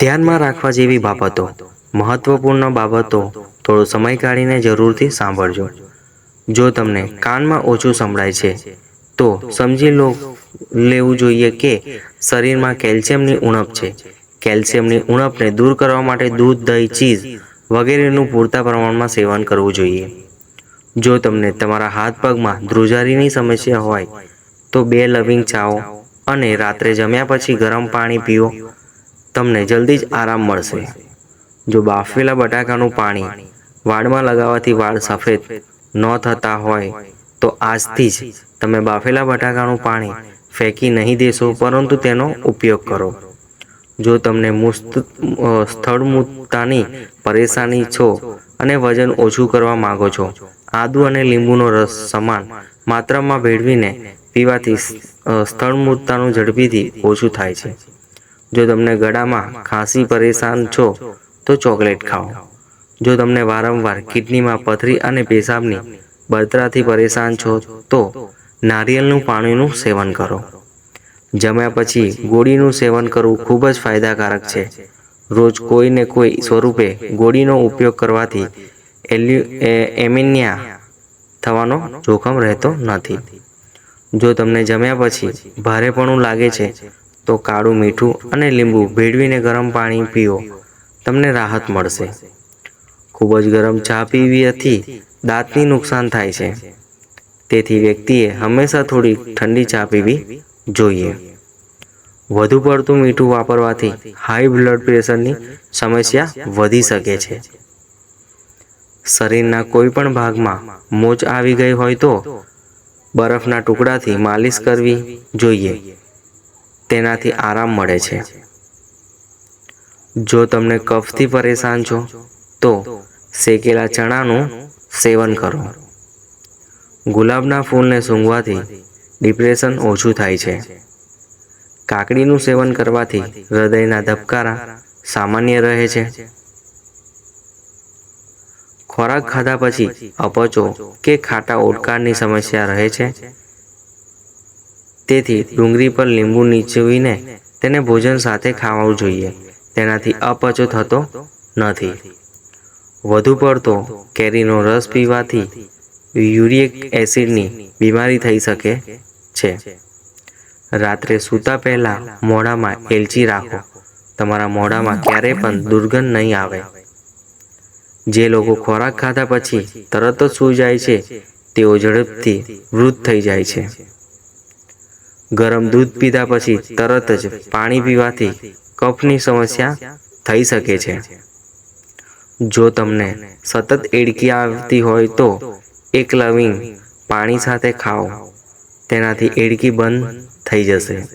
ધ્યાનમાં રાખવા જેવી બાબતો. મહત્વપૂર્ણ બાબતો થોડો સમય કાઢીને જરૂરથી સાંભળજો. જો તમને કાનમાં ઓછું સંભળાય છે, તો સમજી લો, લેવું જોઈએ કે શરીરમાં કેલ્શિયમની ઉણપ છે. કેલ્શિયમની ઉણપને દૂર કરવા માટે દૂધ, દહીં, ચીઝ વગેરેનું પૂરતા પ્રમાણમાં સેવન કરવું જોઈએ. જો તમને તમારા હાથ પગમાં ધ્રુજારીની સમસ્યા હોય, તો બે લવિંગ ચાવો અને રાત્રે જમ્યા પછી ગરમ પાણી પીઓ. તમને જલ્દી જ આરામ મળશે. જો બાફેલા બટાકાનું પાણી વાળમાં લગાવવાથી વાળ સફેદ ન થતા હોય, તો આજથી જ તમે બાફેલા બટાકાનું પાણી ફેંકી નહીં દેશો, પરંતુ તેનો ઉપયોગ કરો. જો તમને મુસ્ત સ્થળમૂતતાની પરેશાની છો અને વજન ઓછું કરવા માંગો છો, આદુ અને લીંબુનો રસ સમાન માત્રામાં ભેળવીને પીવાથી સ્થળમૂતતાનું ઝડપીથી ઓછું થાય છે. જો તમને ગળામાં ખાંસી પરેશાન છો, તો ચોકલેટ ખાઓ. જો તમને વારંવાર કિડનીમાં પથરી અને પેશાબની બળતરાથી પરેશાન છો, તો નારિયેળનું પાણીનું સેવન કરો. જમ્યા પછી ગોળીનું સેવન કરવું ખૂબ જ ફાયદાકારક છે. રોજ કોઈને કોઈ સ્વરૂપે ગોળીનો ઉપયોગ કરવાથી એમિનિયા થવાનો જોખમ રહેતો નથી. જો તમને જમ્યા પછી ભારેપણું લાગે છે તો કાળું મીઠું અને લીંબુ ભેળવીને ગરમ પાણી પીઓ. તમને રાહત મળશે. ખૂબ જ ગરમ ચા પીવીથી દાંતની નુકસાન થાય છે. તેથી વ્યક્તિએ હંમેશા થોડી ઠંડી ચા પીવી જોઈએ. વધુ પડતું મીઠું વાપરવાથી હાઈ બ્લડ પ્રેશરની સમસ્યા વધી શકે છે. શરીરના કોઈ પણ ભાગમાં મોચ આવી ગઈ હોય તો બરફના ટુકડાથી માલિશ કરવી જોઈએ. તેનાથી આરામ મળે છે. જો તમને કફથી પરેશાન છો, તો શેકેલા ચણાનું સેવન કરો. ગુલાબના ફૂલને સૂંઘવાથી ડિપ્રેશન ઓછું થાય છે. કાકડીનું સેવન કરવાથી હૃદયના ધબકારા સામાન્ય રહે છે. ખોરાક ખાધા પછી અપચો કે ખાટા ઓડકારની સમસ્યા રહે છે. તેથી ડુંગળી પર લીંબુ નીચવીને તેને ભોજન સાથે ખાવું જોઈએ. તેનાથી અપચો થતો નથી. વધુ પડતો કેરીનો રસ પીવાથી યુરિક એસિડની બીમારી થઈ શકે છે. રાત્રે સૂતા પહેલા મોઢામાં એલચી રાખો. તમારા મોઢામાં ક્યારેય પણ દુર્ગંધ નહીં આવે. જે લોકો ખોરાક ખાધા પછી તરત જ સૂઈ જાય છે, તેઓ ઝડપથી વૃદ્ધ થઈ જાય છે. ગરમ દૂધ પીધા પછી તરત જ પાણી પીવાથી કફની સમસ્યા થઈ શકે છે. જો તમને સતત એડકી આવતી હોય તો એક લવિંગ પાણી સાથે ખાઓ. તેનાથી એડકી બંધ થઈ જશે.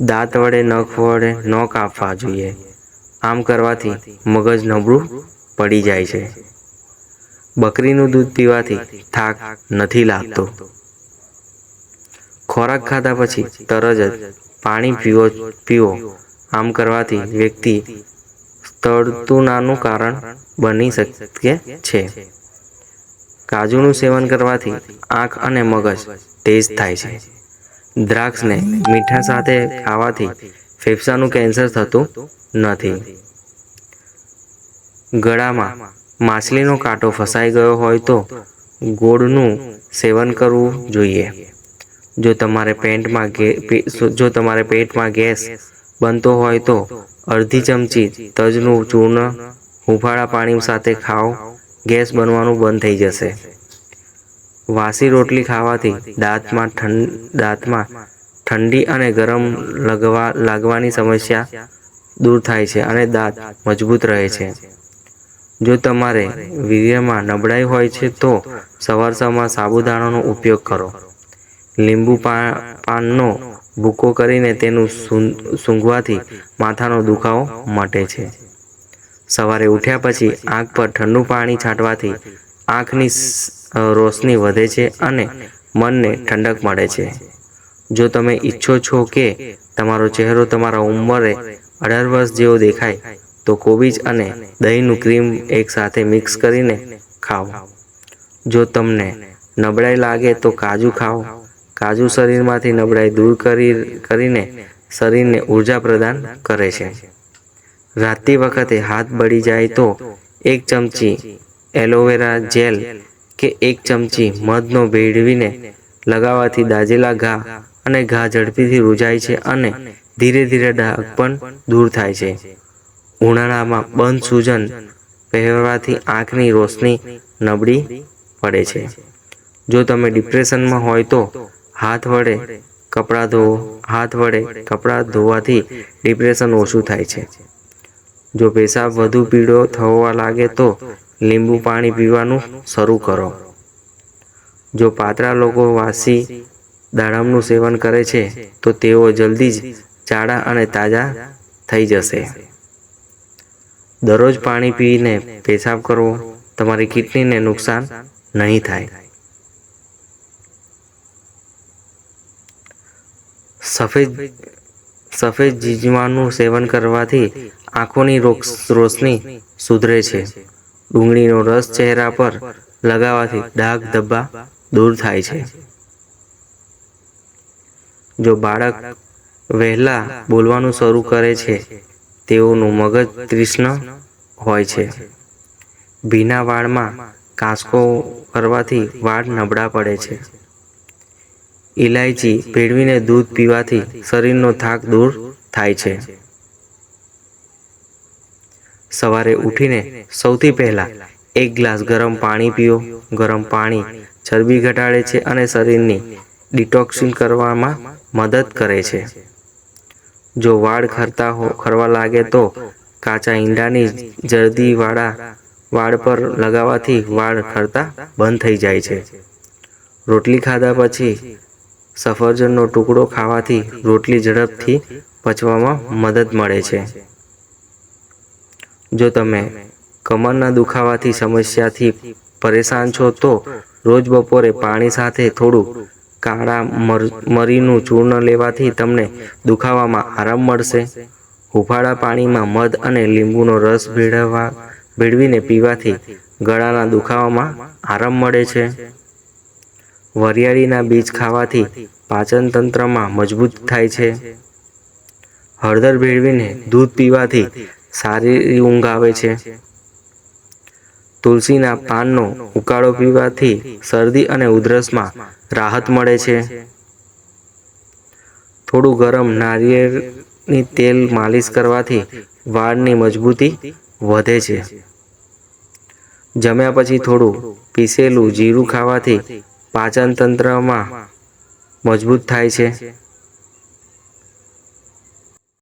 દાંત વડે, નખ વડે ન કાપવા જોઈએ. આમ કરવાથી મગજ નબળું પડી જાય છે. બકરીનું દૂધ પીવાથી થાક નથી લાગતો. ખોરાક ખાધા પછી તરત જ પાણી પીવો પીવો. આમ કરવાથી વ્યક્તિ તળતુનાનું કારણ બની શકે છે. કાજુનું સેવન કરવાથી આંખ અને મગજ તેજ થાય છે. દ્રાક્ષને મીઠા સાથે ખાવાથી ફેફસાનું કેન્સર થતું નથી. ગળામાં માછલીનો કાંટો ફસાઈ ગયો હોય તો ગોળનું સેવન કરવું જોઈએ. જો તમારે પેન્ટમાં જો તમારે પેટમાં ગેસ બનતો હોય તો અડધી ચમચી તજનું ચૂર્ણ હુંફાળા પાણી સાથે ખાઓ. ગેસ બનવાનું બંધ થઈ જશે. વાસી રોટલી ખાવાથી દાંતમાં ઠંડ, દાંતમાં ઠંડી અને ગરમ લગવા, લાગવાની સમસ્યા દૂર થાય છે અને દાંત મજબૂત રહે છે. જો તમારે વીર્યમાં નબળાઈ હોય છે તો સવાર સવારમાં સાબુદાણાનો ઉપયોગ કરો. લીંબુ પાનનો ભૂકો કરીને તેનું સૂંઘવાથી માથાનો દુખાવો મટે છે. સવારે ઉઠ્યા પછી આંખ પર ઠંડુ પાણી છાંટવાથી આંખની રોશની વધે છે અને મનને ઠંડક મળે છે. જો તમે ઈચ્છો છો કે તમારો ચહેરો તમારા ઉંમરે અઢાર વર્ષ જેવો દેખાય, તો કોબીજ અને દહીંનું ક્રીમ એકસાથે મિક્સ કરીને ખાઓ. જો તમને નબળાઈ લાગે તો કાજુ ખાઓ. કાજુ શરીરમાંથી નબળાઈ દૂર કરી, કરીને શરીરને ઊર્જા પ્રદાન કરે છે. રાતતી વખતે હાથ બળી જાય તો એક ચમચી એલોવેરા જેલ કે એક ચમચી મધનો ભેળવીને લગાવવાથી દાજેલા ઘા અને ઘા ઝડપીથી રૂજાય છે અને ધીરે ધીરે ડાઘ પણ દૂર થાય છે. ઉનાળામાં બંધ સૂજન પહેરવાથી આંખની રોશની નબળી પડે છે. જો તમે ડિપ્રેશનમાં હોય તો હાથ વડે કપડાં ધોવો હાથ વડે કપડાં ધોવાથી ડિપ્રેશન ઓછું થાય છે. જો પેશાબ વધુ પીળો થવા લાગે તો લીંબુ પાણી પીવાનું શરૂ કરો. જો પાતળા લોકો વાસી દાડમનું સેવન કરે છે, તો તેઓ જલ્દી જ જાડા અને તાજા થઈ જશે. દરરોજ પાણી પીને પેશાબ કરવો તમારી કિડનીને નુકસાન નહીં થાય. સફેદ સફેદ જીજવાનું સેવન કરવાથી આંખોની રોશની સુધરે છે. ડુંગળીનો રસ ચહેરા પર લગાવવાથી ડાઘ ધબ્બા દૂર થાય છે. જો બાળક વહેલા બોલવાનું શરૂ કરે છે, તેઓનું મગજ તૃષ્ણ હોય છે. ભીના વાળમાં કાંસકો કરવાથી વાળ નબળા પડે છે. ઇલાયચી ભેળવીને દૂધ પીવાથી શરીરનો થાક દૂર થાય છે. સવારે ઉઠીને સૌથી પહેલા એક ગ્લાસ ગરમ પાણી પીઓ. ગરમ પાણી ચરબી ઘટાડે છે અને શરીરની ડિટોક્સિન કરવામાં મદદ કરે છે. જો વાળ ખરતા હો, ખરવા લાગે તો કાચા ઈંડાની જરદીવાળા વાળ પર લગાવવાથી વાળ ખરતા બંધ થઈ જાય છે. રોટલી ખાધા પછી સફરજનનો ટુકડો ખાવાથી રોટલી ઝડપથી પચવામાં મદદ મળે છે. જો તમે કમરના દુખાવાથી, સમસ્યાથી પરેશાન છો, તો રોજ બપોરે પાણી સાથે થોડું કાળા મર- મરીનું ચૂર્ણ લેવાથી તમને દુખાવામાં આરામ મળશે. હુફાળા પાણીમાં મધ અને લીંબુનો રસ ભેળવવા, ભેળવીને પીવાથી ગળાના દુખાવામાં આરામ મળે છે. વરિયાળીના બીજ ખાવાથી પાચન તંત્રમાં મજબૂત થાય છે. હળદર ભેળવીને દૂધ પીવાથી સારી ઊંઘ આવે છે. તુલસીના પાનનો ઉકાળો પીવાથી શરદી અને ઉધરસમાં રાહત મળે છે. થોડું ગરમ નારિયેળની તેલ માલિશ કરવાથી વાળની મજબૂતી વધે છે. જમ્યા પછી થોડું પીસેલું જીરું ખાવાથી પાચન તંત્રમાં મજબૂત થાય છે.